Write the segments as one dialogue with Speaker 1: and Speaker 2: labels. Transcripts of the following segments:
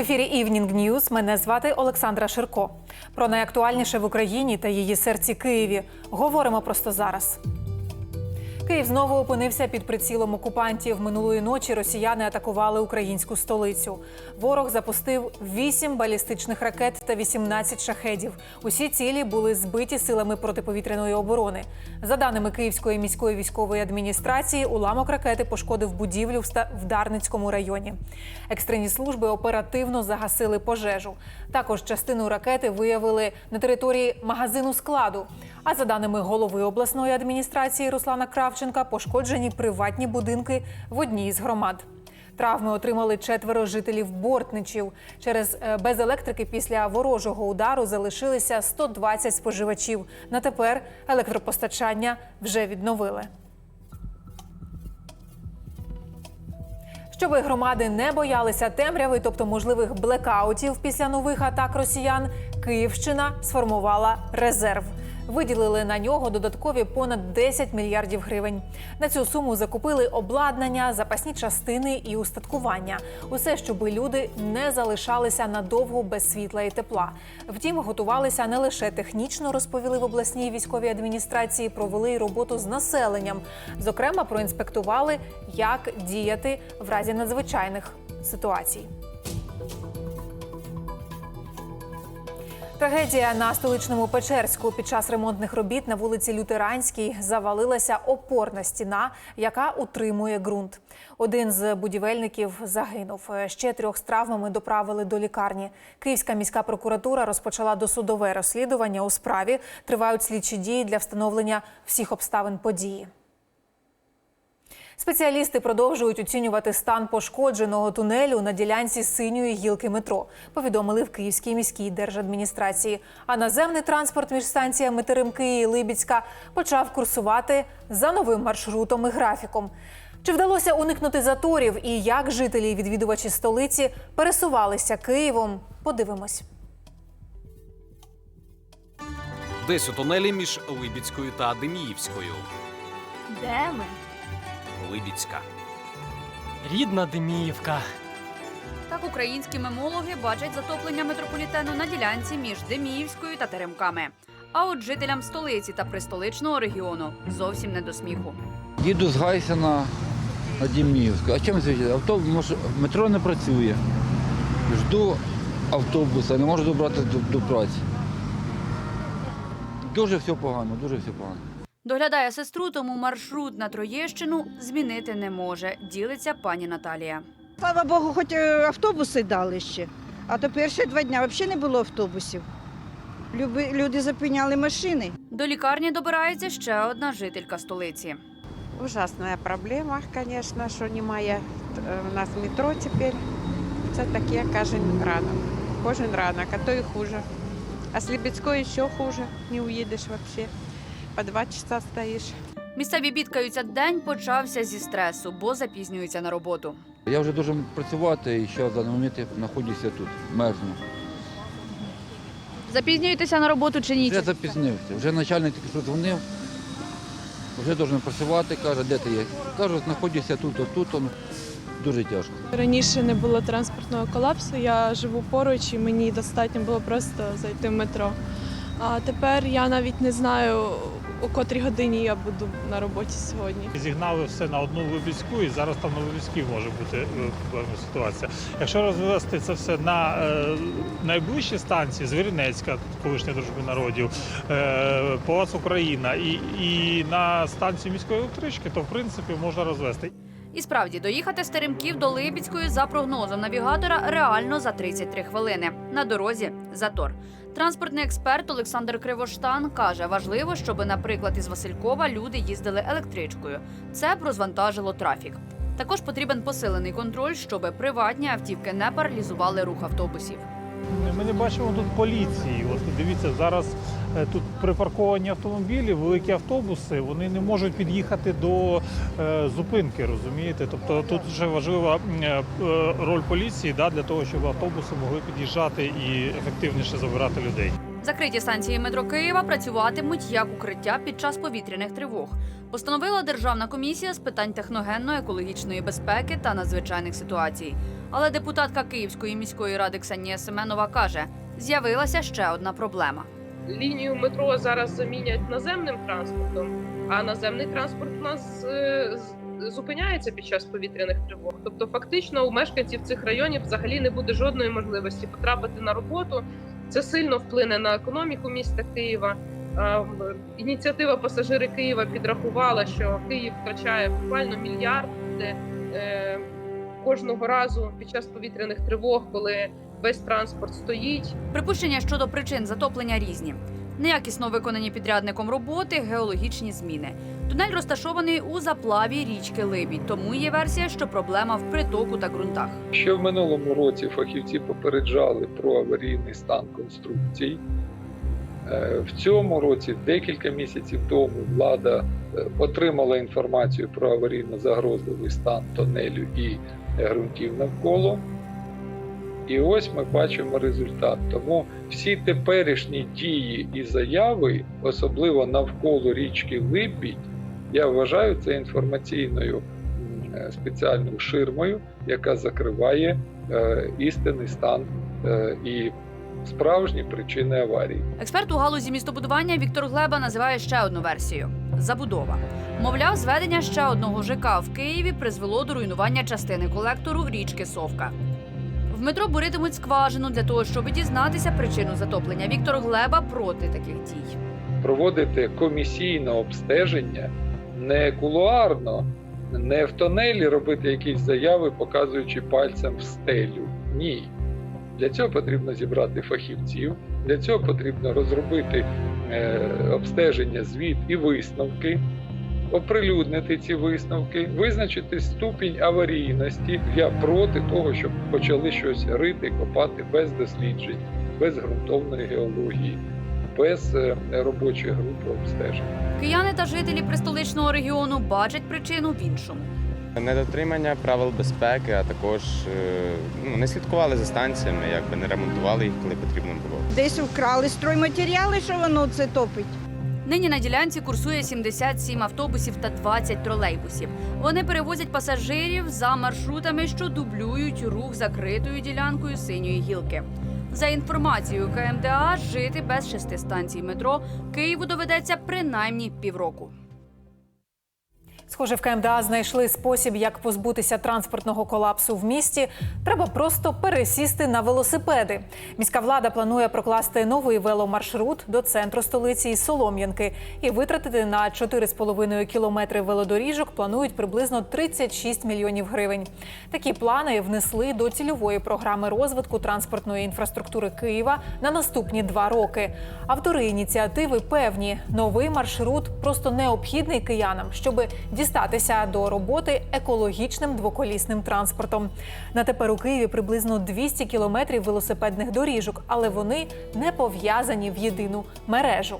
Speaker 1: В ефірі Evening News. Мене звати Олександра Ширко. Про найактуальніше в Україні та її серці Києві говоримо просто зараз. Київ знову опинився під прицілом окупантів. Минулої ночі росіяни атакували українську столицю. Ворог запустив 8 балістичних ракет та 18 шахедів. Усі цілі були збиті силами протиповітряної оборони. За даними Київської міської військової адміністрації, уламок ракети пошкодив будівлю в Дарницькому районі. Екстрені служби оперативно загасили пожежу. Також частину ракети виявили на території магазину складу. А за даними голови обласної адміністрації Руслана Кравченка, пошкоджені приватні будинки в одній із громад. Травми отримали четверо жителів Бортничів. Через е, без електрики після ворожого удару залишилися 120 споживачів. На тепер електропостачання вже відновили. Щоби громади не боялися темряви, тобто можливих блекаутів після нових атак росіян, Київщина сформувала резерв. Виділили на нього додаткові понад 10 мільярдів гривень. На цю суму закупили обладнання, запасні частини і устаткування. Усе, щоби люди не залишалися надовго без світла і тепла. Втім, готувалися не лише технічно, розповіли в обласній військовій адміністрації, провели роботу з населенням. Зокрема, проінспектували, як діяти в разі надзвичайних ситуацій. Трагедія на столичному Печерську під час ремонтних робіт на вулиці Лютеранській завалилася опорна стіна, яка утримує ґрунт. Один з будівельників загинув. Ще трьох з травмами доправили до лікарні. Київська міська прокуратура розпочала досудове розслідування у справі. Тривають слідчі дії для встановлення всіх обставин події. Спеціалісти продовжують оцінювати стан пошкодженого тунелю на ділянці синьої гілки метро. Повідомили в Київській міській держадміністрації. А наземний транспорт між станціями Теремки і Либідська почав курсувати за новим маршрутом і графіком. Чи вдалося уникнути заторів і як жителі і відвідувачі столиці пересувалися Києвом? Подивимось.
Speaker 2: Десь у тунелі між Либідською та Деміївською.
Speaker 3: Де ми?
Speaker 2: Либідська.
Speaker 4: Рідна Деміївка.
Speaker 3: Так українські мемологи бачать затоплення метрополітену на ділянці між Деміївською та Теремками. А от жителям столиці та пристоличного регіону зовсім не до сміху.
Speaker 5: Їду з Гайсена на Діміївську. А чим звідти? Автобус, метро не працює. Жду автобуса, не можу добратися до, до праці. Дуже все погано, дуже все погано.
Speaker 3: Доглядає сестру, тому маршрут на Троєщину змінити не може. Ділиться пані Наталія.
Speaker 6: Слава Богу, хоч е, автобуси дали ще. А то перші два дні взагалі не було автобусів. Люби- Люди запиняли машини.
Speaker 3: До лікарні добирається ще одна жителька столиці.
Speaker 7: Ужасная проблема, конечно, що немає е, у нас метро тепер. Це таке кожен ранок. Кожен ранок, а то і хуже. А з Лебедської ще хуже, не уїдеш взагалі. По два часа стоїш.
Speaker 3: Місцеві бідкаються, день почався зі стресу, бо запізнюються на роботу.
Speaker 5: Я вже дуже працювати і ще в даний момент я знаходжуся тут, мерзну.
Speaker 3: Запізнюєтеся на роботу чи ні?
Speaker 5: Вже запізнився. Вже начальник тільки що дзвонив, вже должен працювати, каже, де ти є. Кажу, знаходжуся тут, тут, тут. Дуже тяжко.
Speaker 8: Раніше не було транспортного колапсу, я живу поруч і мені достатньо було просто зайти в метро. А тепер я навіть не знаю, у котрій годині я буду на роботі сьогодні.
Speaker 9: Зігнали все на одну Либідську, і зараз там на Либідській може бути е, певна ситуація. Якщо розвести це все на е, найближчі станції, Звіринецька, колишня дружби народів, е, Палац Україна і, і на станцію міської електрички, то в принципі можна розвести.
Speaker 3: І справді доїхати з Теремків до Либідської за прогнозом навігатора реально за 33 хвилини. На дорозі затор. Транспортний експерт Олександр Кривоштан каже, важливо, щоб, наприклад, із Василькова люди їздили електричкою. Це б розвантажило трафік. Також потрібен посилений контроль, щоб приватні автівки не паралізували рух автобусів.
Speaker 9: Ми не бачимо тут поліції. От дивіться, зараз е, тут припарковані автомобілі, великі автобуси, вони не можуть під'їхати до е, зупинки, розумієте? Тобто тут вже важлива е, е, роль поліції да, для того, щоб автобуси могли під'їжджати і ефективніше забирати людей.
Speaker 3: Закриті станції метро Києва працюватимуть як укриття під час повітряних тривог. Постановила Державна комісія з питань техногенно-екологічної безпеки та надзвичайних ситуацій. Але депутатка Київської міської ради Ксенія Семенова каже, з'явилася ще одна проблема.
Speaker 10: лінію метро зараз замінять наземним транспортом, а наземний транспорт у нас е, зупиняється під час повітряних тривог. Тобто, фактично, у мешканців цих районів взагалі не буде жодної можливості потрапити на роботу. Це сильно вплине на економіку міста Києва. Ініціатива пасажири Києва підрахувала, що Київ втрачає буквально мільярди е, кожного разу під час повітряних тривог, коли весь транспорт стоїть.
Speaker 3: Припущення щодо причин затоплення різні. Неякісно виконані підрядником роботи, геологічні зміни. Тунель розташований у заплаві річки Либідь, тому є версія, що проблема в притоку та ґрунтах.
Speaker 11: Ще в минулому році фахівці попереджали про аварійний стан конструкцій. Е, В цьому році, декілька місяців тому, влада е, отримала інформацію про аварійно загрозливий стан тонелю і ґрунтів навколо. І ось ми бачимо результат. Тому всі теперішні дії і заяви, особливо навколо річки Либідь, я вважаю це інформаційною е, спеціальною ширмою, яка закриває е, істинний стан е, і справжні причини аварії.
Speaker 3: Експерт у галузі містобудування Віктор Глеба називає ще одну версію забудова. Мовляв, зведення ще одного ЖК в Києві призвело до руйнування частини колектору річки Совка. В метро буритимуть скважину для того, щоб дізнатися причину затоплення. Віктор Глеба проти таких дій.
Speaker 11: Проводити комісійне обстеження не кулуарно, не в тонелі робити якісь заяви, показуючи пальцем в стелю. Ні. Для цього потрібно зібрати фахівців, для цього потрібно розробити е, обстеження, звіт і висновки, оприлюднити ці висновки, визначити ступінь аварійності. Я проти того, щоб почали щось рити, копати без досліджень, без ґрунтовної геології, без е, робочої групи обстеження.
Speaker 3: Кияни та жителі престоличного регіону бачать причину в іншому.
Speaker 12: Недотримання правил безпеки, а також е, ну, не слідкували за станціями, якби не ремонтували їх, коли потрібно було.
Speaker 6: Десь вкрали стройматеріали, що воно це топить.
Speaker 3: Нині на ділянці курсує 77 автобусів та 20 тролейбусів. Вони перевозять пасажирів за маршрутами, що дублюють рух закритою ділянкою синьої гілки. За інформацією КМДА, жити без шести станцій метро Києву доведеться принаймні півроку.
Speaker 1: Схоже, в КМДА знайшли спосіб, як позбутися транспортного колапсу в місті. Треба просто пересісти на велосипеди. Міська влада планує прокласти новий веломаршрут до центру столиці із Солом'янки і витратити на 4,5 кілометри велодоріжок планують приблизно 36 мільйонів гривень. Такі плани внесли до цільової програми розвитку транспортної інфраструктури Києва на наступні два роки. Автори ініціативи певні, новий маршрут просто необхідний киянам, щоб дістатися до роботи екологічним двоколісним транспортом. На тепер у Києві приблизно 200 кілометрів велосипедних доріжок, але вони не пов'язані в єдину мережу.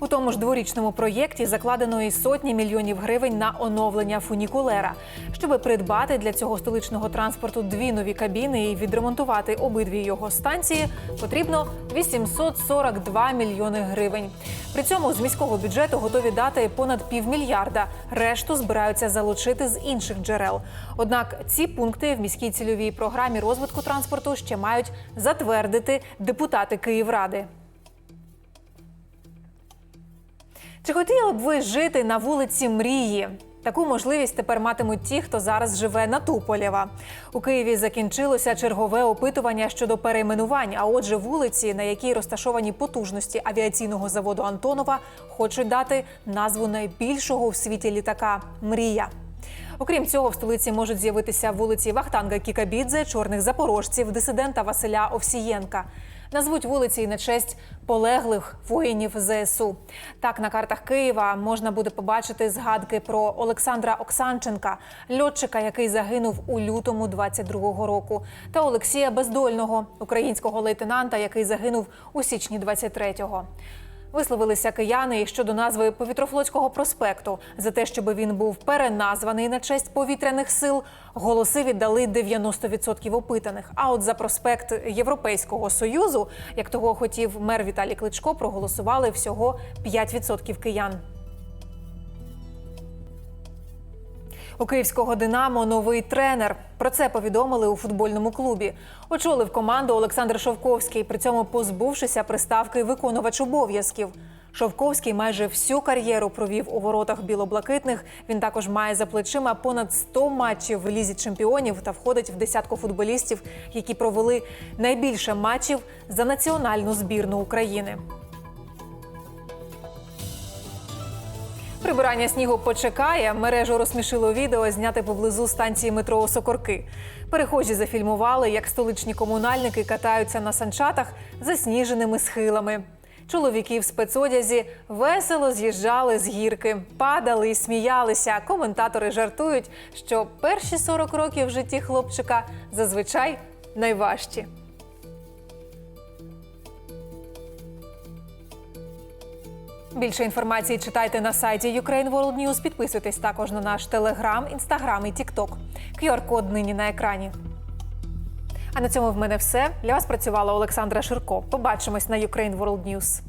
Speaker 1: У тому ж дворічному проєкті закладено і сотні мільйонів гривень на оновлення фунікулера. Щоб придбати для цього столичного транспорту дві нові кабіни і відремонтувати обидві його станції, потрібно 842 мільйони гривень. При цьому з міського бюджету готові дати понад півмільярда. Решту збираються залучити з інших джерел. Однак ці пункти в міській цільовій програмі розвитку транспорту ще мають затвердити депутати Київради. Чи хотіли б ви жити на вулиці Мрії? Таку можливість тепер матимуть ті, хто зараз живе на Туполєва. У Києві закінчилося чергове опитування щодо перейменувань. А отже, вулиці, на якій розташовані потужності авіаційного заводу Антонова, хочуть дати назву найбільшого в світі літака Мрія. Окрім цього, в столиці можуть з'явитися вулиці Вахтанга Кікабідзе, чорних запорожців, дисидента Василя Овсієнка. Назвуть вулиці і на честь полеглих воїнів ЗСУ. Так на картах Києва можна буде побачити згадки про Олександра Оксанченка, льотчика, який загинув у лютому 22-го року, та Олексія Бездольного, українського лейтенанта, який загинув у січні 23-го. Висловилися кияни і щодо назви повітрофлотського проспекту. За те, щоб він був переназваний на честь повітряних сил, голоси віддали 90% опитаних. А от за проспект Європейського союзу, як того хотів мер Віталій Кличко, проголосували всього 5% киян. У київського Динамо новий тренер. Про це повідомили у футбольному клубі. Очолив команду Олександр Шовковський, при цьому позбувшися приставки виконувач обов'язків. Шовковський майже всю кар'єру провів у воротах білоблакитних. Він також має за плечима понад 100 матчів в лізі чемпіонів та входить в десятку футболістів, які провели найбільше матчів за національну збірну України. Прибирання снігу почекає. Мережу розсмішило відео, зняте поблизу станції метро Сокорки. Перехожі зафільмували, як столичні комунальники катаються на санчатах засніженими схилами. Чоловіки в спецодязі весело з'їжджали з гірки, падали і сміялися. Коментатори жартують, що перші 40 років в житті хлопчика зазвичай найважчі. Більше інформації читайте на сайті Ukraine World News. Підписуйтесь також на наш телеграм, інстаграм і тікток. QR-код нині на екрані. А на цьому в мене все. Для вас працювала Олександра Ширко. Побачимось на Ukraine World News.